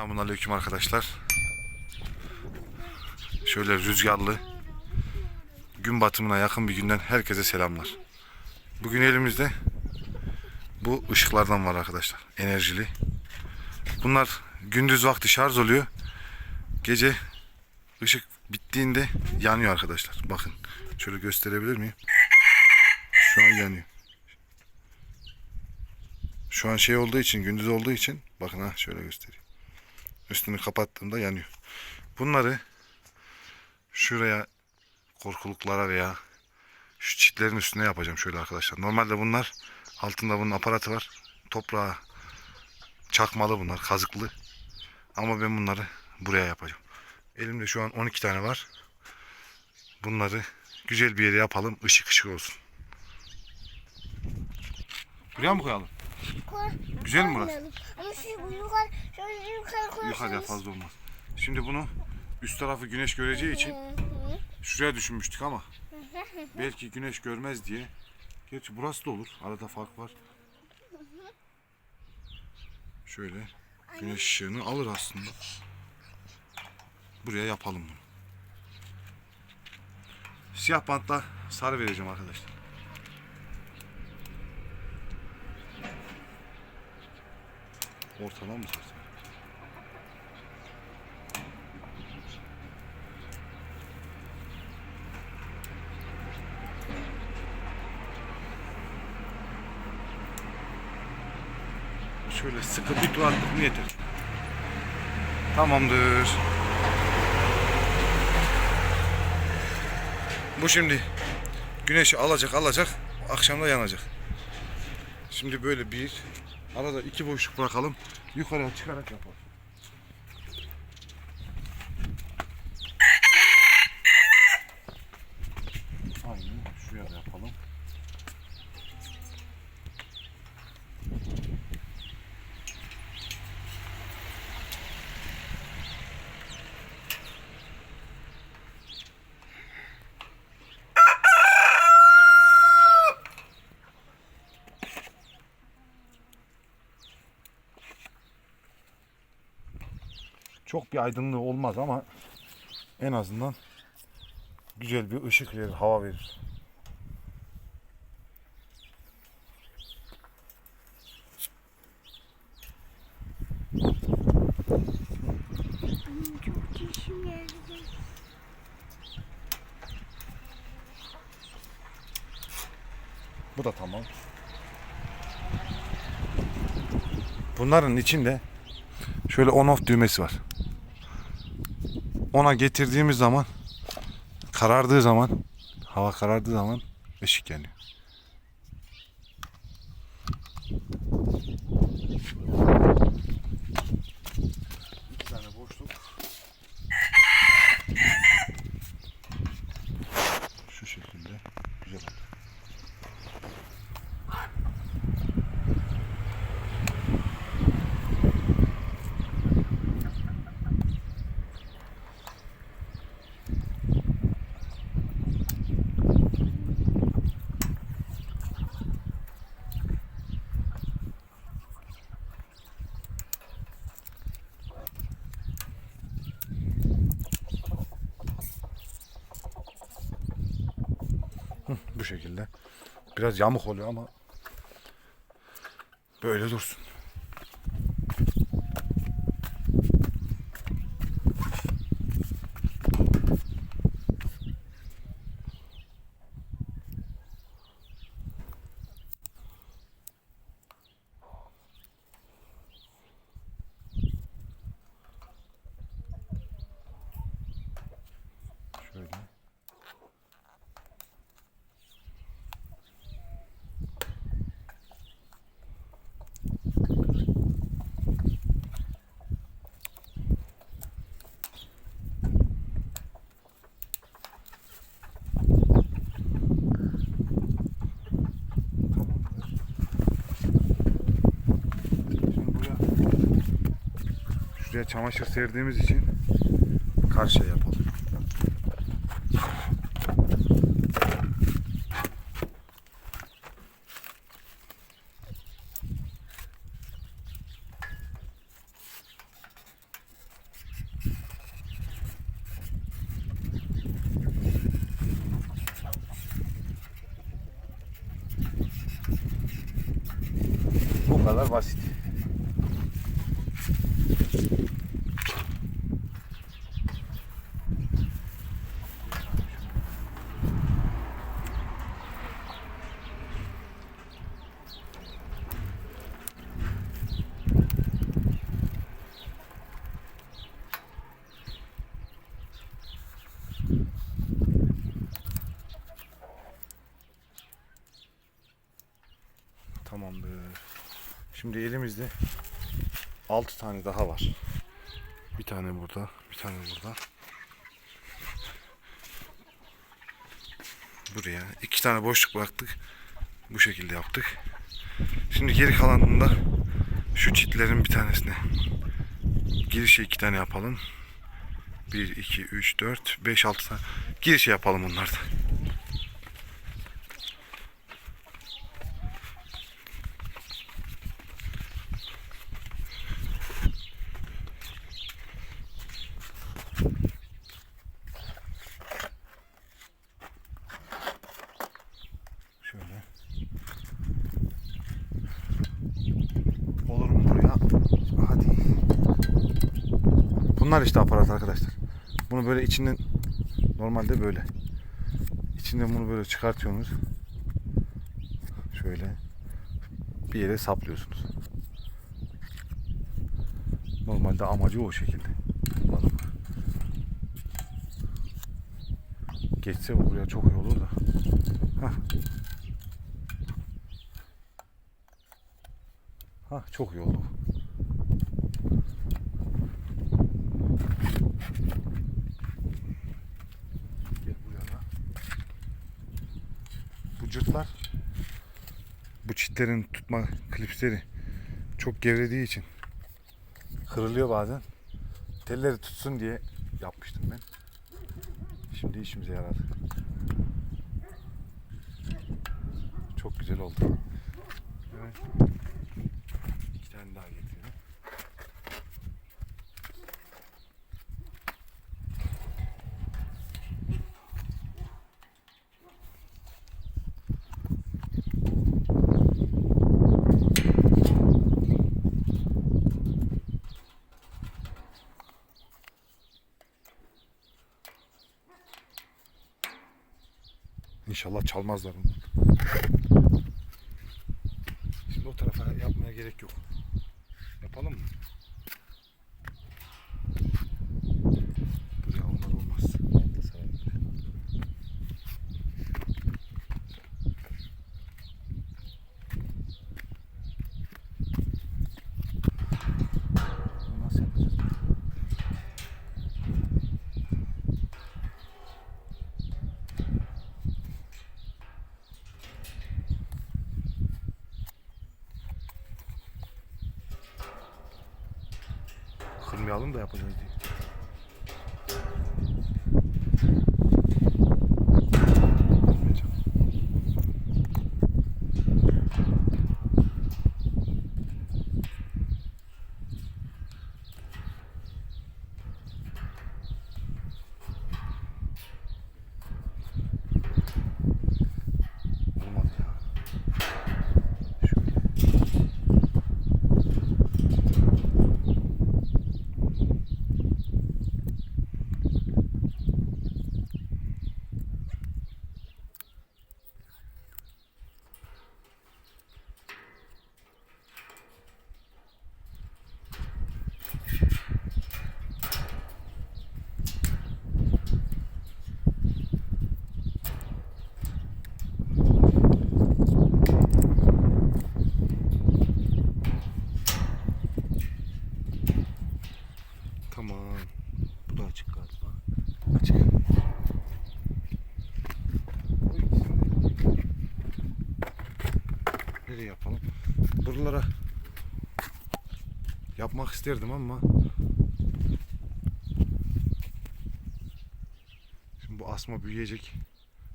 Selamünaleyküm arkadaşlar. Şöyle rüzgarlı, gün batımına yakın bir günden herkese selamlar. Bugün elimizde bu ışıklardan var arkadaşlar. Enerjili. Bunlar gündüz vakti şarj oluyor. Gece ışık bittiğinde yanıyor arkadaşlar. Bakın şöyle gösterebilir miyim? Şu an yanıyor. Şu an şey olduğu için, gündüz olduğu için bakın ha şöyle göstereyim. Üstünü kapattığımda yanıyor. Bunları şuraya korkuluklara veya şu çitlerin üstüne yapacağım şöyle arkadaşlar. Normalde bunlar altında bunun aparatı var. Toprağa çakmalı bunlar, kazıklı. Ama ben bunları buraya yapacağım. Elimde şu an 12 tane var. Bunları güzel bir yere yapalım. ışık ışık olsun. Buraya mı koyalım? Güzel mi burası? Ama şu yukarı, şöyle yukarı koyarsanız. Yukarıya fazla olmaz. Şimdi bunu üst tarafı güneş göreceği için şuraya düşünmüştük ama belki güneş görmez diye. Gerçi burası da olur. Arada fark var. Şöyle güneş ışığını alır aslında. Buraya yapalım bunu. Siyah bantla sarı vereceğim arkadaşlar. Ortadan mı sarsın? Şöyle sıkı bir tur mı yeter. Tamamdır. Bu şimdi güneşi alacak alacak akşamda yanacak. Şimdi böyle bir arada iki boşluk bırakalım yukarıya çıkarak yapalım. Aynen şuraya da yapalım. Çok bir aydınlığı olmaz ama en azından güzel bir ışık verir, hava verir. Çok işim geldi. Bu da tamam. Bunların içinde şöyle on off düğmesi var. Ona getirdiğimiz zaman karardığı zaman hava karardığı zaman ışık yanıyor. İki tane boşluk. Şu şekilde güzel oldu. Şekilde. Biraz yamuk oluyor ama böyle dursun. Şöyle. Şimdi buraya şuraya çamaşır serdiğimiz için karşıya yapalım. Tamamdır. Şimdi elimizde 6 tane daha var. Bir tane burada, bir tane burada. Buraya iki tane boşluk bıraktık. Bu şekilde yaptık. Şimdi geri kalanında şu çitlerin bir tanesine girişe iki tane yapalım. 1, 2, 3, 4, 5, 6 tane. Girişe yapalım onlarda. Şöyle. Olur mu buraya? Hadi. Bunlar işte aparat arkadaşlar. Bunu böyle içinden normalde böyle. İçinden bunu böyle çıkartıyorsunuz. Şöyle bir yere saplıyorsunuz. Normalde amacı o şekilde. Geçse bu buraya çok iyi olur da. Hah. Hah çok iyi oldu. Gel buraya da. Bu cırtlar bu çitlerin tutma klipsleri çok gevrediği için kırılıyor bazen. Telleri tutsun diye yapmıştım ben. Şimdi işimize yaradı. Çok güzel oldu. Evet. İki tane daha getirdim. İnşallah çalmazlar bunu. Şimdi o tarafa yapmaya gerek yok. Yapalım mı? Buraya onlar olmaz. Ben de sayarım. Bunu Nasıl yapacağız? Kırmayalım da yapacağız diye. Olmayacak. Olmadı ya. Şöyle. Tamam. Bu da açık galiba. Açık. Bu ikisini de- Nereye yapalım? Buralara yapmak isterdim ama Şimdi bu asma büyüyecek.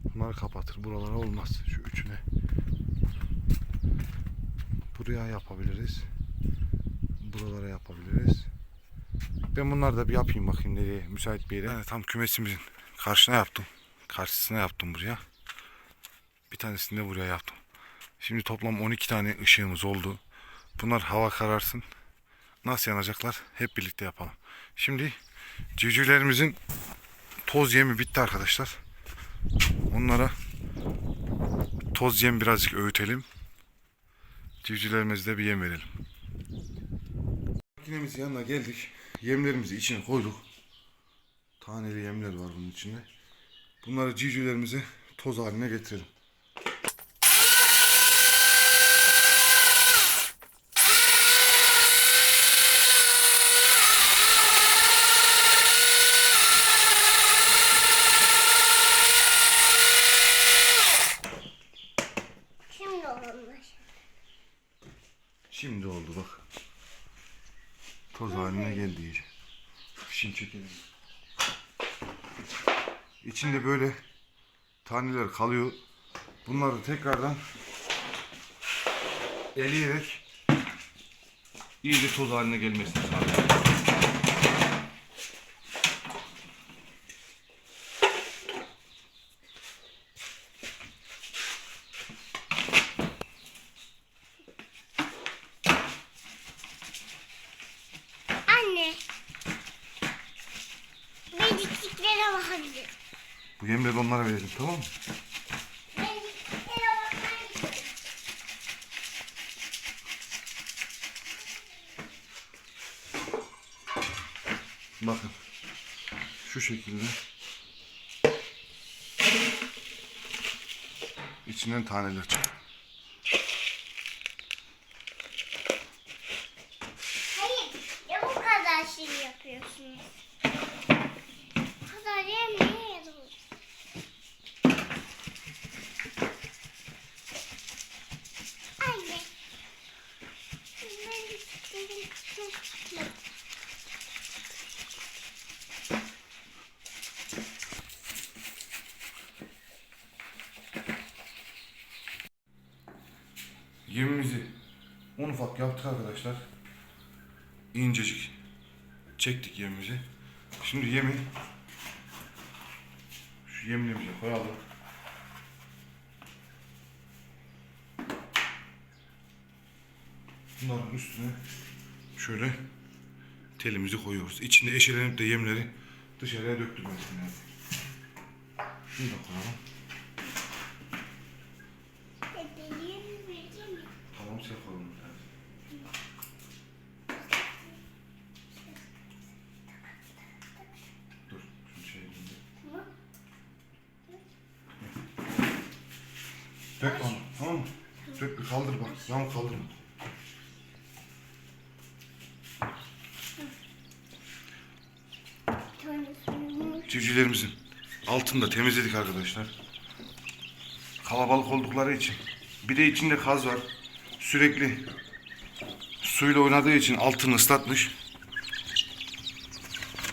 Bunları kapatır. Buralara olmaz. Şu üçüne. Buraya yapabiliriz. Buralara yapabiliriz. Ben bunları da bir yapayım bakayım nereye müsait bir yere. Yani tam kümesimizin karşına yaptım. Karşısına yaptım buraya. Bir tanesini de buraya yaptım. Şimdi toplam 12 tane ışığımız oldu. Bunlar hava kararsın. Nasıl yanacaklar? Hep birlikte yapalım. Şimdi civcivlerimizin toz yemi bitti arkadaşlar. Onlara toz yem birazcık öğütelim. Civcivlerimize de bir yem verelim. Makinemizin yanına geldik. Yemlerimizi içine koyduk. Taneli yemler var bunun içinde. Bunları civcivlerimize toz haline getirelim. Şimdi olmuş. Şimdi oldu bak. Toz haline geldi iyice. Şimdi çekelim. İçinde böyle taneler kalıyor. Bunları tekrardan eleyerek iyice toz haline gelmesini sağlıyor. Anne. Medikliklere bakabilir. Bu yemleri onlara verelim tamam mı? Bakın. Şu şekilde. İçinden taneler çıkıyor. Hayır. Ya bu kadar şey yapıyorsunuz. Bu kadar yemeye yazılır. Anne. Mediklerim. Yemimizi ufak yaptık arkadaşlar. İncecik çektik yemimizi. Şimdi yemi şu yemliğimize koyalım. Bunların üstüne şöyle telimizi koyuyoruz. İçinde eşelenip de yemleri dışarıya döktürmesin lazım. Şunu da koyalım. Bebeğim vereceğim mi? Tamam şey yapalım. Dur, şunu şey yapayım. Tamam. Dök onu, tamam mı? Bir kaldır bak, yan suyumuz. Civcivlerimizin altını da temizledik arkadaşlar. Kalabalık oldukları için. Bir de içinde kaz var. Sürekli suyla oynadığı için altını ıslatmış.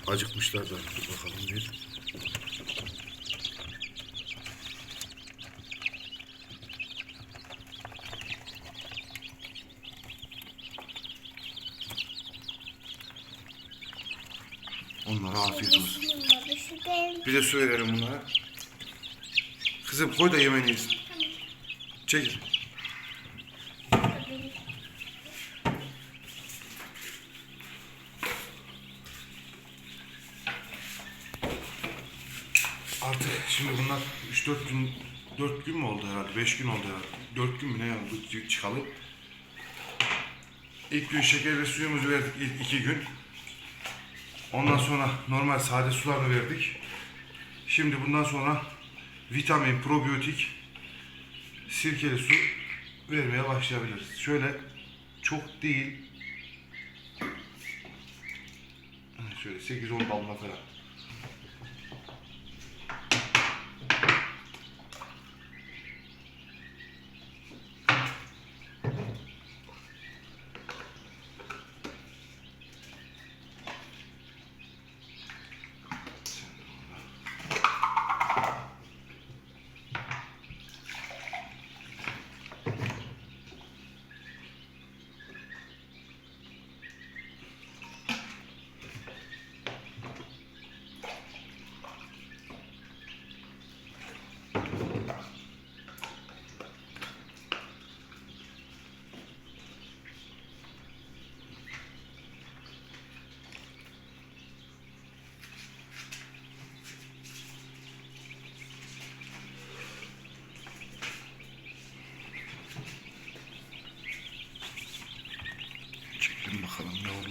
Acıkmışlar da. Dur bakalım bir. Onlara afiyet olsun. Baba şu benim. Bir de su verelim bunlara. Kızım koy da yemeğini yesin. Çekil. Artık şimdi bunlar 3-4 gün 4 gün mü oldu herhalde? 5 gün oldu herhalde. 4 gün mü ne oldu çıkalı? İlk gün şeker ve suyumuzu verdik ilk 2 gün. Ondan sonra normal sade sularını verdik. Şimdi bundan sonra vitamin, probiyotik, sirkeli su vermeye başlayabiliriz. Şöyle çok değil. Şöyle 8-10 damla falan.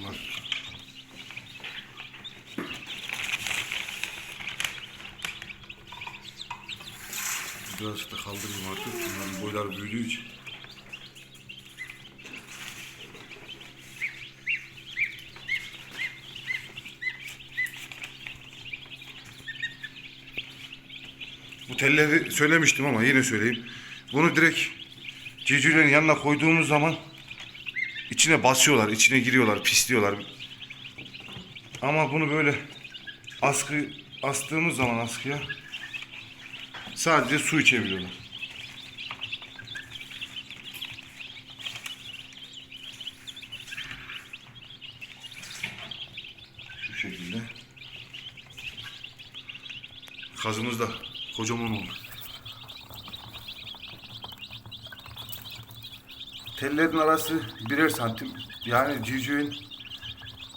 bunlar. Biraz da kaldırayım artık. Bunların boylar büyüdüğü için. Bu telleri söylemiştim ama yine söyleyeyim. Bunu direkt civcivlerin yanına koyduğumuz zaman içine basıyorlar, içine giriyorlar, pisliyorlar. Ama bunu böyle askı astığımız zaman askıya sadece su içebiliyorlar. Şu şekilde. Kazımız da kocaman oldu. Tellerin arası birer santim. Yani civcivin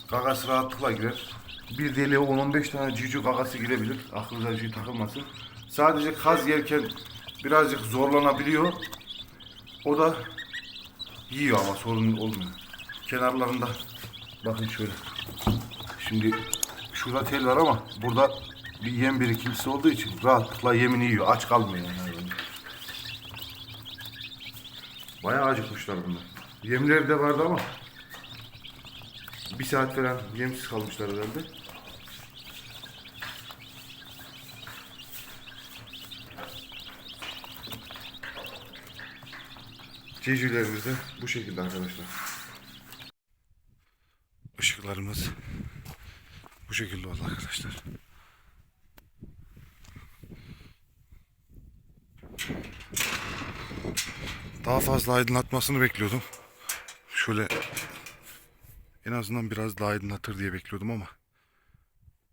gagası rahatlıkla girer. Bir deliğe 10-15 tane civciv gagası girebilir. Aklınıza bir şey takılmasın. Sadece kaz yerken birazcık zorlanabiliyor. O da yiyor ama sorun olmuyor. Kenarlarında bakın şöyle. Şimdi şurada tel var ama burada bir yem birikintisi olduğu için rahatlıkla yemini yiyor. Aç kalmıyor yani. Bayağı acıkmışlar bunlar. Yemleri de vardı ama bir saat falan yemsiz kalmışlar herhalde. Civcivlerimiz de bu şekilde arkadaşlar. Işıklarımız bu şekilde oldu arkadaşlar. Daha fazla aydınlatmasını bekliyordum. Şöyle en azından biraz daha aydınlatır diye bekliyordum ama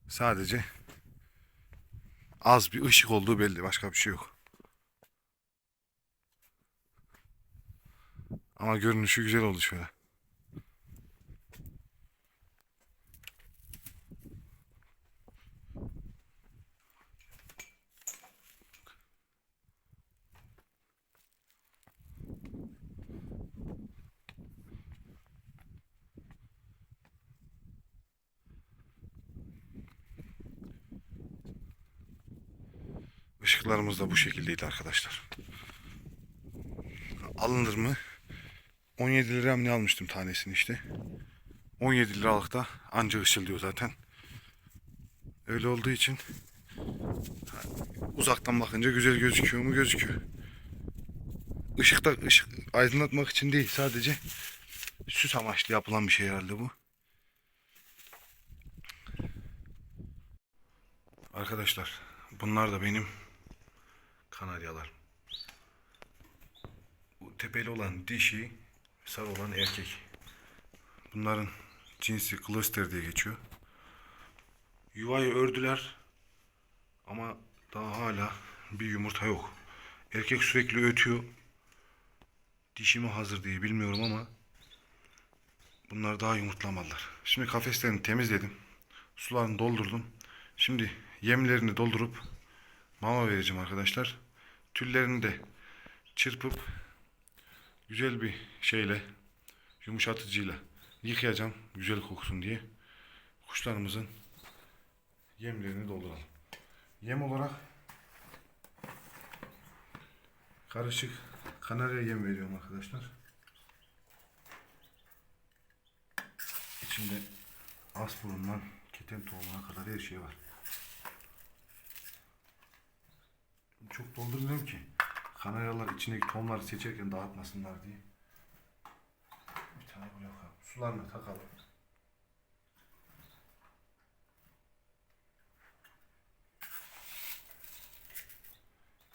sadece az bir ışık olduğu belli. Başka bir şey yok. Ama görünüşü güzel oldu şöyle. Işıklarımız da bu şekildeydi arkadaşlar. Alınır mı? 17 lira ne almıştım tanesini işte. 17 liralık da anca ışıldıyor zaten. Öyle olduğu için uzaktan bakınca güzel gözüküyor mu gözüküyor. Işıkta ışık aydınlatmak için değil sadece süs amaçlı yapılan bir şey herhalde bu. Arkadaşlar bunlar da benim kanaryalar. Bu tepeli olan dişi, sarı olan erkek. Bunların cinsi cluster diye geçiyor. Yuvayı ördüler ama daha hala bir yumurta yok. Erkek sürekli ötüyor. Dişi mi hazır diye bilmiyorum ama bunlar daha yumurtlamadılar. Şimdi kafeslerini temizledim. Sularını doldurdum. Şimdi yemlerini doldurup mama vereceğim arkadaşlar. Tüllerini de çırpıp güzel bir şeyle yumuşatıcıyla yıkayacağım güzel koksun diye. Kuşlarımızın yemlerini dolduralım. Yem olarak karışık kanarya yem veriyorum arkadaşlar. İçinde asburundan keten tohumuna kadar her şey var. Çok doldurmuyorum ki kanaryalar içindeki tohumları seçerken dağıtmasınlar diye. Bir tane buraya koyalım. Sularını takalım.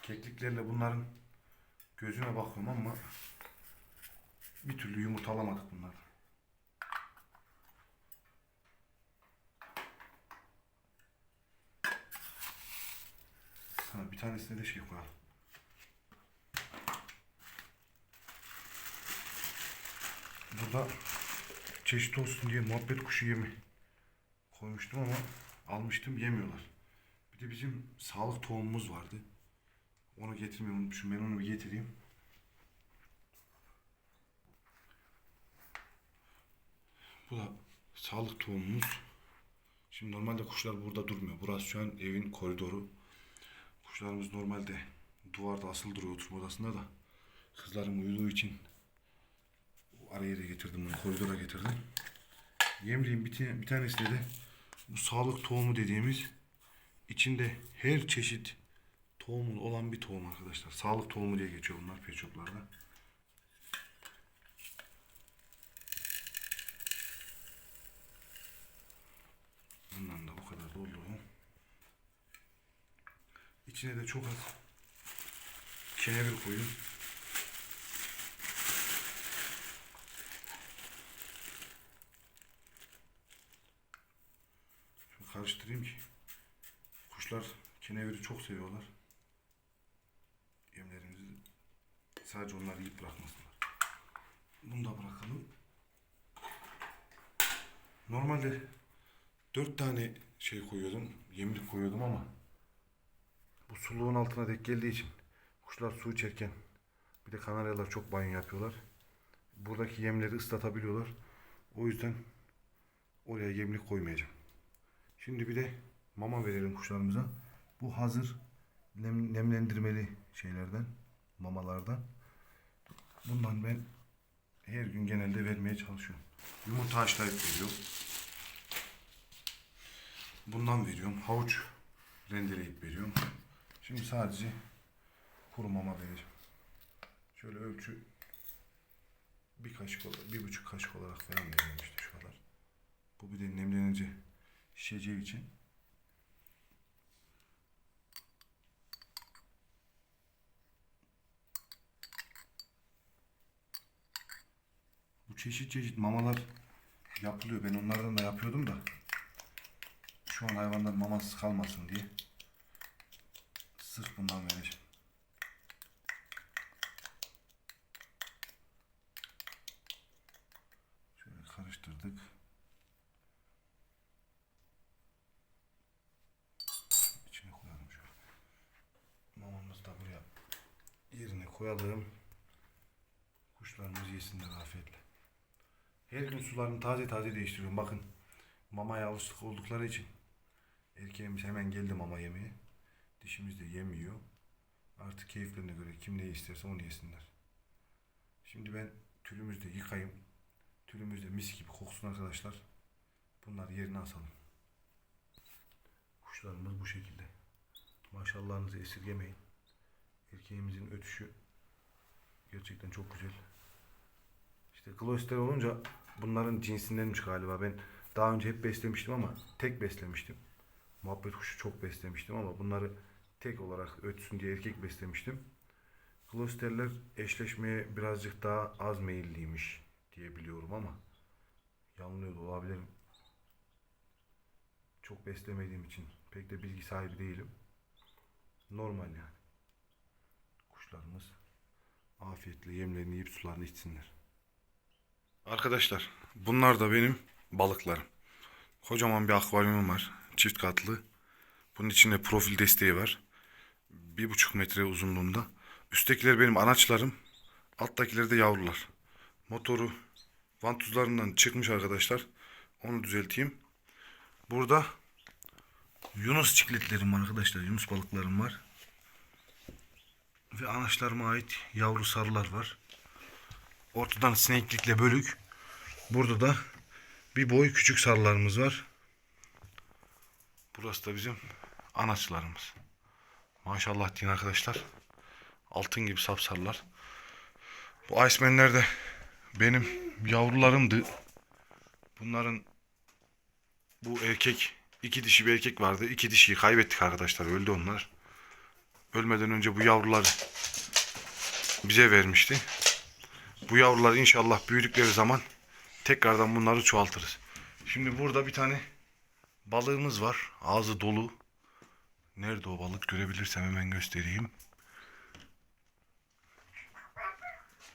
Kekliklerle bunların gözüne bakıyorum ama bir türlü yumurtalamadık bunlar. Ha, bir tanesine de şey koyalım. Burada çeşit olsun diye muhabbet kuşu yemi koymuştum ama almıştım yemiyorlar. Bir de bizim sağlık tohumumuz vardı. Onu getirmeyi unutmuşum. Ben onu bir getireyim. Bu da sağlık tohumumuz. Şimdi normalde kuşlar burada durmuyor. Burası şu an evin koridoru. Kuşlarımız normalde duvarda asıl duruyor oturma odasında da. Kızlarım uyuduğu için araya da getirdim bunu koridora getirdim. Yemliğin bir, bir tanesi de bu sağlık tohumu dediğimiz içinde her çeşit tohumun olan bir tohum arkadaşlar. Sağlık tohumu diye geçiyor bunlar peçoplarda. Bundan da bu kadar dolduruyorum. İçine de çok az kenevir koyun. Şunu karıştırayım ki kuşlar keneviri çok seviyorlar. Yemlerimizi sadece onlar yiyip bırakmasınlar. Bunu da bırakalım. Normalde dört tane şey koyuyordum, yemlik koyuyordum ama bu suluğun altına denk geldiği için kuşlar su içerken bir de kanaryalar çok banyo yapıyorlar. Buradaki yemleri ıslatabiliyorlar. O yüzden oraya yemlik koymayacağım. Şimdi bir de mama verelim kuşlarımıza. Bu hazır nem, nemlendirmeli şeylerden, mamalardan. Bundan ben her gün genelde vermeye çalışıyorum. Yumurta haşlayıp veriyorum. Bundan veriyorum. Havuç rendeleyip veriyorum. Şimdi sadece kuru mama vereceğim. Şöyle ölçü bir kaşık olarak, bir buçuk kaşık olarak falan veriyorum işte şu kadar. Bu bir de nemlenince şişeceği için. Bu çeşit çeşit mamalar yapılıyor. Ben onlardan da yapıyordum da. Şu an hayvanlar mamasız kalmasın diye. Sırf bundan vereceğim. Şöyle karıştırdık. İçine koyalım şöyle. Mamamızı da buraya yerine koyalım. Kuşlarımız yesinler afiyetle. Her gün sularını taze taze değiştiriyorum. Bakın mamaya alışık oldukları için erkeğimiz hemen geldi mama yemeye. Dişimiz de yemiyor. Artık keyiflerine göre kim ne isterse onu yesinler. Şimdi ben tülümüzü de yıkayayım. Tülümüz de mis gibi koksun arkadaşlar. Bunları yerine asalım. Kuşlarımız bu şekilde. Maşallahınızı esirgemeyin. Erkeğimizin ötüşü gerçekten çok güzel. İşte Gloucester olunca bunların cinsindenmiş galiba. Ben daha önce hep beslemiştim ama tek beslemiştim. Muhabbet kuşu çok beslemiştim ama bunları tek olarak ötsün diye erkek beslemiştim. Gloucester'ler eşleşmeye birazcık daha az meyilliymiş diye biliyorum ama yanılıyor da olabilirim. Çok beslemediğim için pek de bilgi sahibi değilim. Normal yani. Kuşlarımız afiyetle yemlerini yiyip sularını içsinler. Arkadaşlar bunlar da benim balıklarım. Kocaman bir akvaryumum var. Çift katlı. Bunun içinde profil desteği var. Bir buçuk metre uzunluğunda. Üsttekiler benim anaçlarım. Alttakiler de yavrular. Motoru vantuzlarından çıkmış arkadaşlar. Onu düzelteyim. Burada Yunus çikletlerim var arkadaşlar. Yunus balıklarım var. Ve anaçlarıma ait yavru sarılar var. Ortadan sineklikle bölük. Burada da bir boy küçük sarılarımız var. Burası da bizim anaçlarımız. Maşallah deyin arkadaşlar. Altın gibi sapsarılar. Bu Iceman'ler de benim yavrularımdı. Bunların bu erkek iki dişi bir erkek vardı. İki dişiyi kaybettik arkadaşlar. Öldü onlar. Ölmeden önce bu yavruları bize vermişti. Bu yavrular inşallah büyüdükleri zaman tekrardan bunları çoğaltırız. Şimdi burada bir tane balığımız var. Ağzı dolu. Nerede o balık görebilirsem hemen göstereyim.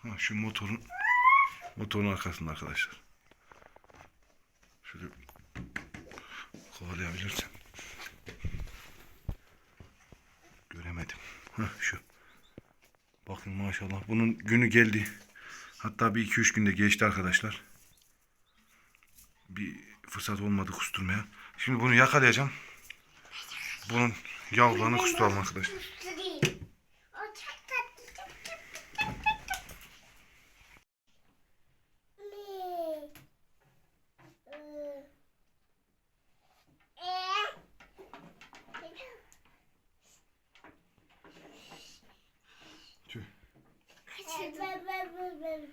Ha, şu motorun motorun arkasında arkadaşlar. Şöyle kovalayabilirsem. Göremedim. Hah, şu. Bakın maşallah. Bunun günü geldi. Hatta bir iki üç günde geçti arkadaşlar. Bir fırsat olmadı kusturmaya. Şimdi bunu yakalayacağım. Bunun yavrularını kusturalım arkadaşlar. Kusturayım. kaçırdım.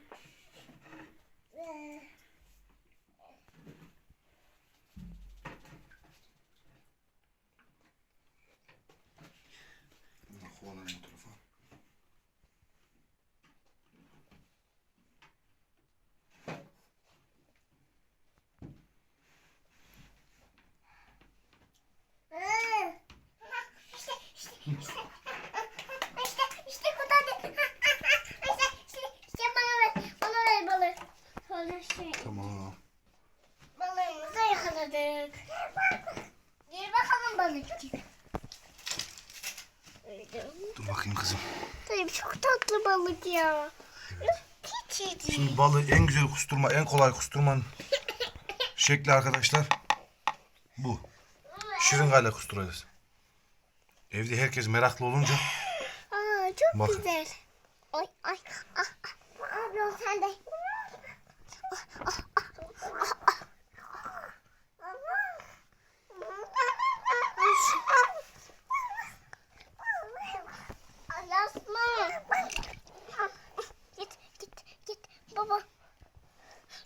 Kovalayın bu tarafa. İşte, işte, işte. Kurtardı. İşte, işte, işte bana ver, bana ver balığı. Sonra şey, Tamam. balığımızı yakaladık. Gel bakalım balıkçı. Dur bakayım kızım. Tabii çok tatlı balık ya. Küçücük. Şimdi balığı en güzel kusturma, en kolay kusturmanın şekli arkadaşlar bu. Şırıngayla kusturacağız. Evde herkes meraklı olunca Aa, çok Bakın. güzel. Ay ay. Ah, ah. O sen de. Ay, Yasma. Git git git baba.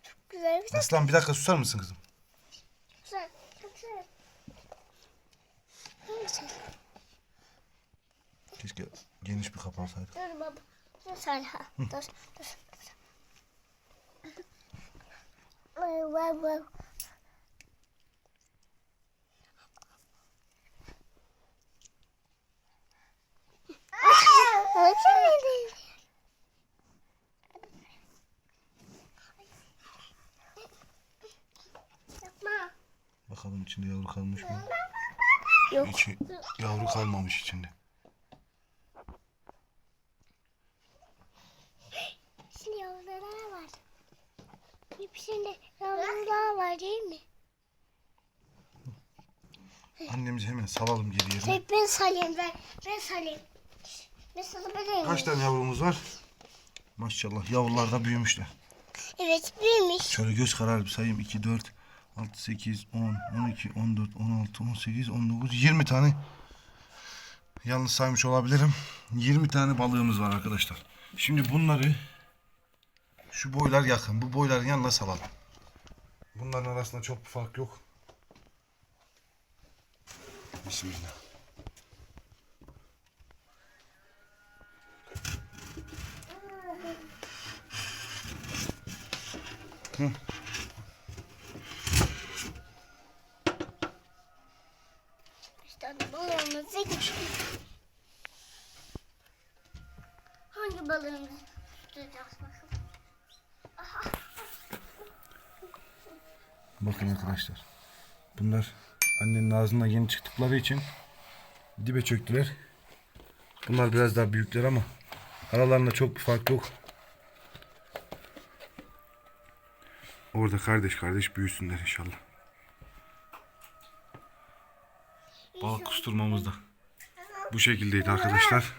Çok güzel güzel Aslan bir dakika susar mısın kızım? güzel. Çok güzel. Güzel. Keşke geniş bir kapı olsaydı. Dur baba. Dur Salha. Dur dur. Açamadım. Yapma. Bakalım içinde yavru kalmış mı? Yok. İçi yavru kalmamış içinde. Şimdi yavrular var. Hepsinde yavrular var değil mi? Annemizi hemen salalım geri yerine. Tek ben salayım ben. Ben salayım. Ben salabilirim. Kaç tane yavrumuz var? Maşallah yavrular da büyümüşler. Evet büyümüş. Şöyle göz kararı bir sayayım. 2, 4, 6, 8, 10, 12, 14, 16, 18, 19, 20 tane. Yalnız saymış olabilirim. 20 tane balığımız var arkadaşlar. Şimdi bunları şu boylar yakın. Bu boyların yanına salalım. Bunların arasında çok bir fark yok. Bismillah. İşte balığımızı geçtik. Hangi balığımızı tutacağız bakalım. Bakın arkadaşlar. Bunlar annenin ağzından yeni çıktıkları için dibe çöktüler. Bunlar biraz daha büyükler ama aralarında çok bir fark yok. Orada kardeş kardeş büyüsünler inşallah. Balık kusturmamız da bu şekildeydi arkadaşlar.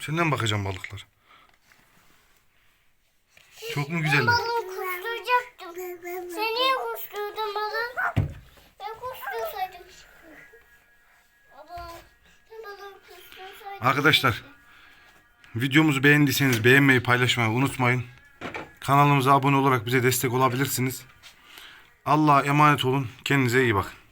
Senden bakacağım balıklar. Çok mu güzeller? Arkadaşlar videomuzu beğendiyseniz beğenmeyi paylaşmayı unutmayın. Kanalımıza abone olarak bize destek olabilirsiniz. Allah'a emanet olun. Kendinize iyi bakın.